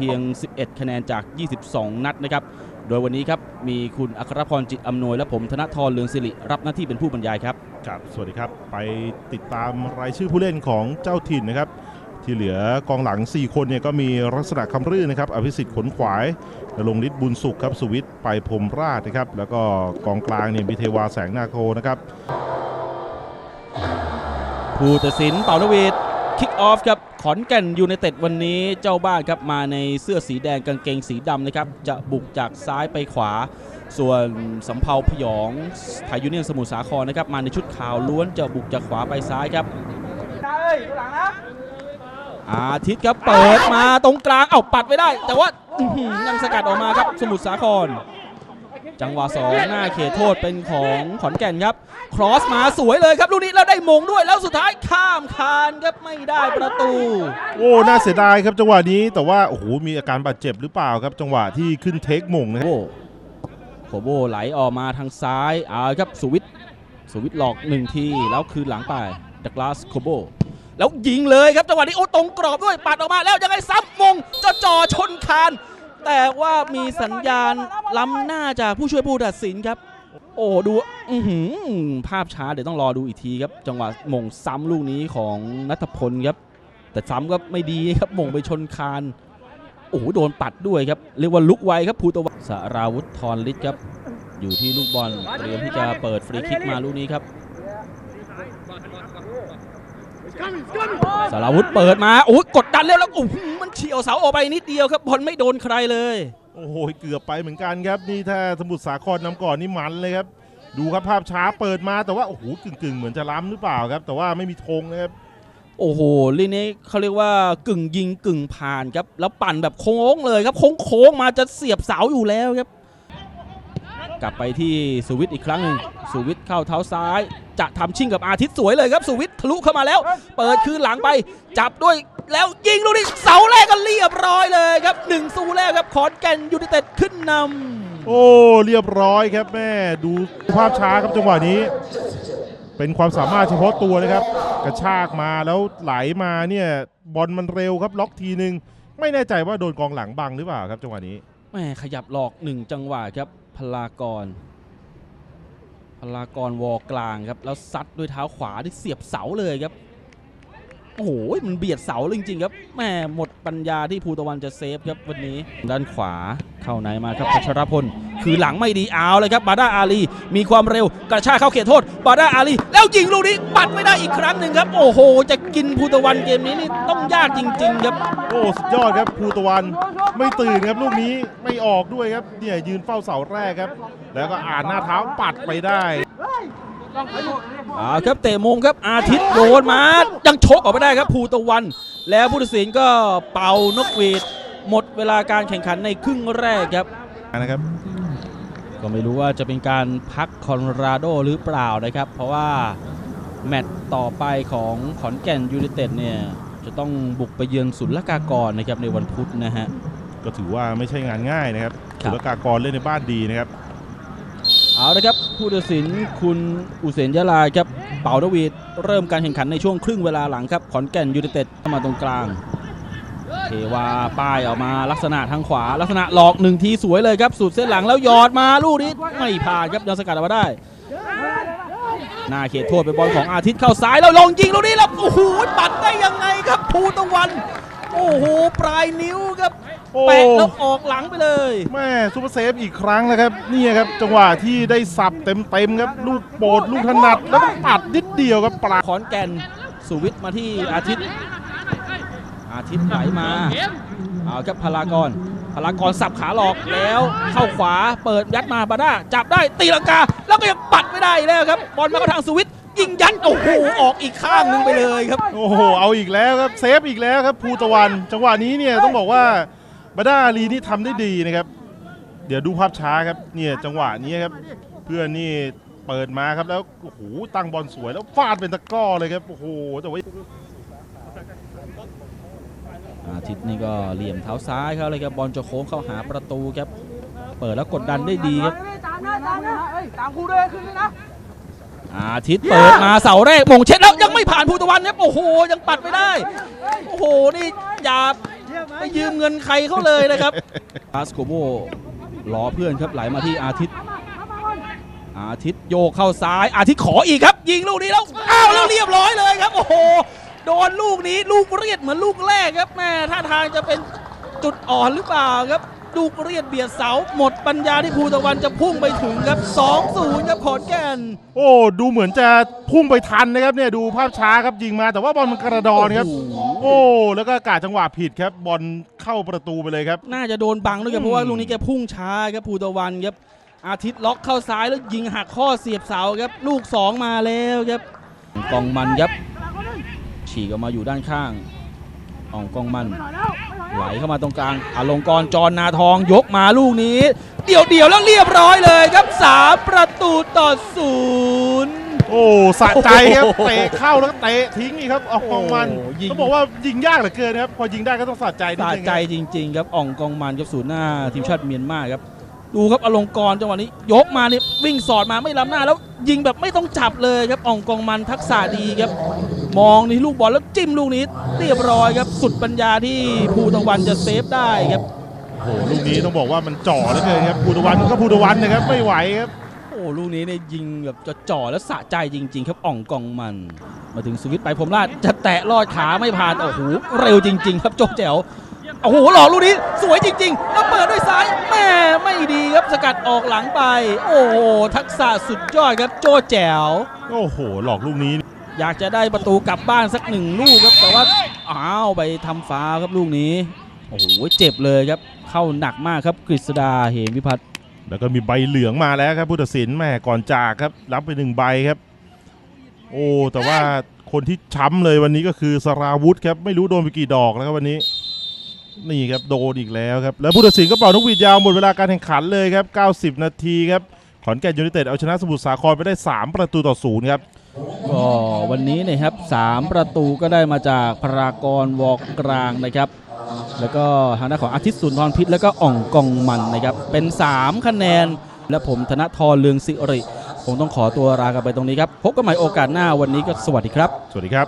พียง 11 คะแนนจาก 22 นัดนะครับ โดยวันนี้ครับมีคุณอัครพรจิตอำนวยและผมธนทรเลืองสิริรับหน้าที่เป็นผู้บรรยายครับครับ สวัสดีครับ ไปติดตามรายชื่อผู้เล่นของเจ้าถิ่นนะครับ ที่เหลือกองหลัง 4 คนเนี่ยก็มีลักษณะคำรื่นนะครับ อภิสิทธิ์ขนขวายนรงฤทธิ์บุญสุขครับ สุวิทย์ไปพรหมราชนะครับ แล้วก็กองกลางเนี่ยมีเทวาแสงนาโคนะครับผู้ตัดสินเป่านวีด คิกออฟครับขอนแก่นยูไนเต็ดวันนี้เจ้าบ้านครับมาในเสื้อสีแดงกางเกงสีดำนะครับจะบุกจากซ้ายไปขวา ส่วนสำเภาพยองไทยยูเนียนสมุทรสาครนะครับมาในชุดขาวล้วนจะบุกจากขวาไปซ้ายครับอาทิตย์ครับเปิดมาตรงกลางเอ้าปัดไม่ได้ แต่ว่าอื้อหือยังสกัดออกมาครับสมุทรสาคร จังหวะสองหน้าเขตโทษเป็นของขอนแก่นครับ ครอสมาสวยเลยครับลูกนี้แล้วได้มงด้วยแล้วสุดท้ายข้ามคานครับไม่ได้ประตู โอ้น่าเสียดายครับจังหวะนี้แต่ว่าโอ้โหมีอาการบาดเจ็บหรือเปล่าครับ จังหวะที่ขึ้นเทคหมงนะคโบรับโคโบไหลออกมาทางซ้ายเอาครับสุวิทย์สุวิทย์หลอกหนึ่งทีแล้วคืนหลังไปดักลาสโคโบแล้วยิงเลยครับจังหวะนี้โอ้ตรงกรอบด้วยปัดออกมาแล้วยังไงซ้ำมงจะจ่อชนคาน แต่ว่ามีสัญญาณล้ำหน้าจากผู้ช่วยผู้ตัดสินครับ โอ้ดูอื้อหือภาพช้าเดี๋ยวต้องรอดูอีกทีครับ จังหวะมงซ้ำลูกนี้ของนัทพลครับ แต่ซ้ำก็ไม่ดีครับมงไปชนคานโอ้โหโดนปัดด้วยครับ เรียกว่าลุกไวครับภูตะวันสาราวุธทรฤทธิ์ครับ อยู่ที่ลูกบอลเตรียมที่จะเปิดฟรีคิกมาลูกนี้ครับ สาราวุธเปิดมาโอ้ยกดดันแล้วแล้วโอ้โหมันเฉียวเสาออกไปนิดเดียวครับบอลไม่โดนใครเลย โอ้โหเกือบไปเหมือนกันครับนี่ถ้าสมุทรสาครนำก่อนนี่มันเลยครับ ดูครับภาพช้าเปิดมาแต่ว่าโอ้โหกึ่งๆ เหมือนจะล้ำหรือเปล่าครับ แต่ว่าไม่มีธงนะครับโอ้โหลีนี้เขาเรียกว่ากึ่งยิงกึ่งผ่านครับแล้วปั่นแบบโค้งเลยครับโค้งๆมาจะเสียบเสาอยู่แล้วครับ กลับไปที่สุวิทย์อีกครั้งหนึ่งสุวิทย์เข้าเท้าซ้าย จะทำชิ่งกับอาทิตย์สวยเลยครับสุวิทย์ทะลุเข้ามาแล้ว เปิดคืนหลังไป จับด้วยแล้วยิงลูกนี้เสาแรกก็เรียบร้อยเลยครับหนึ่งสูแรกครับขอนแก่นยูไนเต็ดขึ้นนำโอ้เรียบร้อยครับแม่ดูภาพช้าครับจังหวะนี้ เป็นความสามารถเฉพาะตัวนะครับ กระชากมาแล้วไหลมาเนี่ยบอลมันเร็วครับล็อกทีนึง ไม่แน่ใจว่าโดนกองหลังบังหรือเปล่าครับจังหวะนี้แหม่ขยับหลอกหนึ่งจังหวะครับ พลากร พลากรวอกลางครับ แล้วซัดด้วยเท้าขวาที่เสียบเสาเลยครับ อ้โหมันเบียดเสาเลยจริงๆครับแม่หมดปัญญาที่ภูตะวันจะเซฟครับวันนี้ ด้านขวาเข้าในมาครับพัชรพล คือหลังไม่ดีเอาเลยครับบาดาอาลีมีความเร็วกระชากเข้าเขตโทษบาดาอาลีแล้วยิงลูกนี้ปัดไม่ได้อีกครั้งหนึ่งครับ โอ้โห จะกินภูตะวันเกมนี้นี่ต้องยากจริง ๆ ครับโอ้สุดยอดครับภูตะวันไม่ตื่นครับลูกนี้ไม่ออกด้วยครับเนี่ยยืนเฝ้าเสาแรกครับ แล้วก็อ่านหน้าเท้าปัดไปได้ อ่าครับเตะมุมครับอาทิตย์โดนมา ยังชกออกไม่ได้ครับภูตะวัน แล้วผู้ตัดสินก็เป่านกหวีดหมดเวลาการแข่งขันในครึ่งแรกครับนะครับก็ไม่รู้ว่าจะเป็นการพักคอนราโดหรือเปล่านะครับ เพราะว่าแมตต์ต่อไปของขอนแก่นยูไนเต็ดเนี่ยจะต้องบุกไปเยือนศุลกากรนะครับในวันพุธนะฮะก็ถือว่าไม่ใช่งานง่ายนะครับครัศุบลกากรเล่นในบ้านดีนะครับ เอาละครับผู้ตัดสินคุณอุเสนยะลาครับเป่านวีดเริ่มการแข่งขันในช่วงครึ่งเวลาหลังครับขอนแก่นยูไนเต็ดเข้ามาตรงกลางเทวาป้ายออกมาลักษณะทางขวา ลักษณะหลอกหนึ่งทีสวยเลยครับสุดเส้นหลังแล้วหยอดมาลูกนี้ไม่ผ่านครับยังสกัดออกมาได้หน้าเขตโทษเป็นบอลของอาทิตย์เข้าซ้ายแล้วลงยิงลูกนี้แล้วโอ้โหปัดได้ยังไงครับภูตะวัน โอ้โหปลายนิ้วครับ โอ้แปะแล้วออกหลังไปเลยแม่ซูเปอร์เซฟอีกครั้งนะครับนี่ครับจังหวะที่ได้สับเต็มๆครับลูกโปรดลูกถนัดแล้วก็ปัดนิดเดียวครับปลาขอนแก่นสุวิทย์มาที่อาทิตย์ อาทิตย์ไหลมาเอาครับพลากรพลากรสับขาหลอกแล้วเข้าขวาเปิดยัดมาบาด้าจับได้ตีลังกา แล้วก็ยังปัดไม่ได้อีกแล้วครับบอลมาเข้าทางสุวิทย์ยิงยัดโอ้โหออกอีกข้างหนึงไปเลยครับโอ้โหเอาอีกแล้วครับเซฟอีกแล้วครับภูตะวัน จังหวะนี้เนี่ยต้องบอกว่า บาด้าอาลีนี่ทำได้ดีนะครับ เดี๋ยวดูภาพช้าครับเนี่ยจังหวะนี้ครับ เพื่อนนี่เปิดมาครับแล้วโอ้โหตั้งบอลสวยแล้วฟาดเป็นตะกร้อเลยครับโอ้โหแต่ว่า อาทิตย์นี่ก็เหลี่ยมเท้าซ้ายเขาเลยครับบอลจะโค้งเข้าหาประตูครับ เปิดแล้วกดดันได้ดีครับ ตามนะตามนะเอ้ยตามครูด้วยขึ้นเลยนะ อาทิตย์เปิดมาเสาแรกมงเช็ดแล้วยังไม่ผ่านภูตะวันครับโอ้โหยังปัดไม่ได้ โอ้โหนี่อย่าเยี่ยม ไหมไปยืมเงินใครเขาเลยนะครับคาสโกโบรอเพื่อนครับไหลมาที่อาทิตย์ อาทิตย์โยกเข้าซ้าย อาทิตย์ขออีกครับ ยิงลูกนี้แล้วอ้าวแล้วเรียบร้อยเลยครับ โอ้โหโดนลูกนี้ลูกเรียดเหมือนลูกแรกครับแม่ท่าทางจะเป็นจุดอ่อนหรือเปล่าครับ ลูกเรียดเบียดเสา หมดปัญญาที่ภูตะวันจะพุ่งไปถึงครับ2-0ครับขอนแก่น โอ้ดูเหมือนจะพุ่งไปทันนะครับเนี่ยดูภาพช้าครับยิงมา แต่ว่าบอลมันกระดอนครับโอ้โหโอ้แล้วก็กาจังหวะผิดครับบอลเข้าประตูไปเลยครับ น่าจะโดนบังด้วยครับเพราะว่าลูกนี้แกพุ่งช้าครับภูตะวันครับอาทิตย์ล็อกเข้าซ้ายแล้วยิงหักข้อเสียบเสาครับลูก 2 มาแล้วครับกองมันครับฉีกออกมาอยู่ด้านข้าง อ่องกองมันไหลเข้ามาตรงกลางอลงกรณ์จรนาทองยกมาลูกนี้ เดี่ยวเดี่ยวๆแล้วเรียบร้อยเลยครับ3ประตูต่อศูนย์โอ้สะใจครับโอ้โหเตะเข้าแล้วก็เตะทิ้งอีกครับออกกองมันโอ้โหยิงต้องบอกว่ายิงยากเหลือเกินครับพอยิงได้ก็ต้องสะใจนิดสะนึงใจครับจริง ๆ ครับอ่องกองมันครับศูนย์หน้าทีมชาติเมียนมาครับดูครับอลงกรณ์จังหวะนี้ยกมานี่วิ่งสอดมาไม่ล้ำหน้าแล้วยิงแบบไม่ต้องจับเลยครับอ่องกองมันทักษะดีครับ มองนี่ลูกบอลแล้วจิ้มลูกนี้เรียบร้อยครับ สุดปัญญาที่ภูตะวันจะเซฟได้ครับโอ้โหลูกนี้ต้องบอกว่ามันจ่อเหลือเกินครับภูตะวันก็ภูตะวันนะครับไม่ไหวครับโอ้ลูกนี้เนี่ยยิงแบบจะจ่อแล้วสะใจจริง ๆ ครับอ่องกองมัน มาถึงสวิตช์ไปผมลาดจะแตะลอดขาไม่ผ่านโอ้โหเร็วจริง ๆ ครับโจแจ๋วโอ้โหหล่อลูกนี้สวยจริง ๆ แล้วเปิดด้วยซ้ายแม่ไม่ดีครับสกัดออกหลังไป โอ้โหทักษะสุดยอดครับโจแจ๋วโอ้โหหลอกลูกนี้ อยากจะได้ประตูกลับบ้านสักหนึ่งลูกครับแต่ว่าอ้าวไปทำฟาวครับลูกนี้โอ้โหเจ็บเลยครับเข้าหนักมากครับกฤษดาเหมวิพัฒน์แล้วก็มีใบเหลืองมาแล้วครับผู้ตัดสินแม่ก่อนจากครับ รับไปหนึ่งใบครับ โอ้แต่ว่าคนที่ช้ำเลยวันนี้ก็คือสราวุธครับไม่รู้โดนไปกี่ดอกแล้วครับวันนี้ นี่ครับโดนอีกแล้วครับแล้วผู้ตัดสินก็เป่านกหวีดยาวหมดเวลาการแข่งขันเลยครับ 90 นาทีครับขอนแก่นยูไนเต็ดเอาชนะสมุทรสาครไปได้ 3 ประตูต่อศูนย์ครับ ก็วันนี้นะครับสามประตูก็ได้มาจากพรากรวอกกลางนะครับ แล้วก็ทางด้านของอาทิตย์สุนทรพิษแล้วก็อ่องกองมันนะครับ เป็น 3 คะแนนและผมธนทรเลืองสิริคงต้องขอตัวลากันไปตรงนี้ครับ พบกันใหม่โอกาสหน้าวันนี้ก็สวัสดีครับ สวัสดีครับ